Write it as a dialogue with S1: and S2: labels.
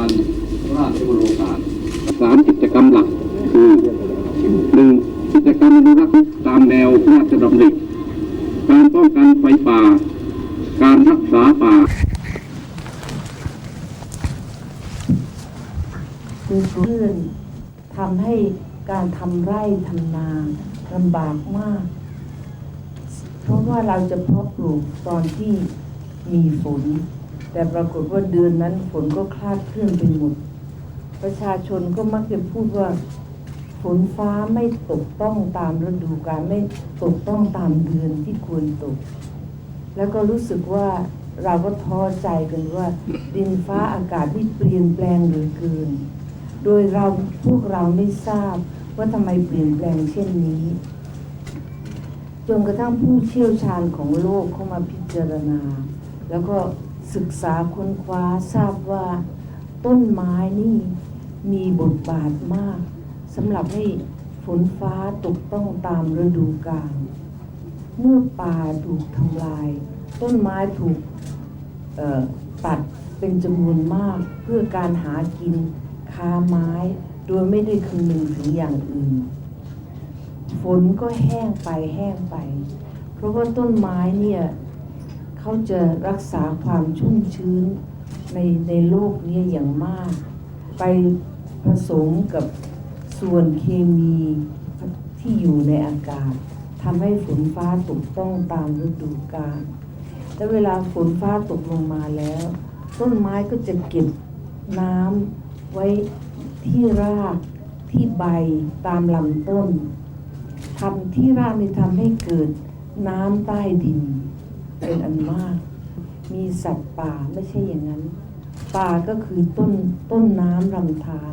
S1: ารราชบรมการสามกิจกรรมหลักคือหนึ่งกิจกรรมอนุรักษ์ตามแนวราชดำริการป้องกันไฟป่า การรักษาป่า
S2: คือเพื่อนทำให้การทำไร่ทำนาลำบากมาก เพราะว่าเราจะเพาะปลูกตอนที่มีฝน แต่ปรากฏว่าเดือนนั้นฝนก็คลาดเคลื่อนไปหมด ประชาชนก็มักจะพูดว่าฝนฟ้าไม่ตกต้องตามฤดูกาลไม่ตกต้องตามเดือนที่ควรตก แล้วก็รู้สึกว่าเราก็ท้อใจกันว่า ดินฟ้าอากาศที่เปลี่ยนแปลงเหลือเกิน โดยเราพวกเราไม่ทราบว่าทำไมเปลี่ยนแปลงเช่นนี้จนกระทั่งผู้เชี่ยวชาญของโลกเข้ามาพิจารณา แล้วก็ ศึกษาค้นคว้าทราบว่าต้นไม้นี่มีบทบาทมากสำหรับให้ฝนฟ้าตกต้องตามฤดูกาลเมื่อป่าถูกทำลาย ต้นไม้ถูกตัดเป็นจำนวนมากเพื่อการหากินคาไม้ โดยไม่ได้คำนึงถึงอย่างอื่น ฝนก็แห้งไปแห้งไป เพราะว่าต้นไม้เนี่ย เขาจะรักษาความชุ่มชื้นในในโลกนี้อย่างมาก ไปผสมกับส่วนเคมีที่อยู่ในอากาศทำให้ฝนฟ้าตกต้องตามฤดูกาลและเวลาฝนฟ้าตกลงมาแล้ว ต้นไม้ก็จะเก็บน้ำไว้ที่รากที่ใบตามลำต้นทำที่รากนี่ทำให้เกิดน้ำใต้ดิน เป็นอันมาก มีสัตว์ป่าไม่ใช่อย่างนั้น ป่าก็คือต้นต้นน้ำลำธาร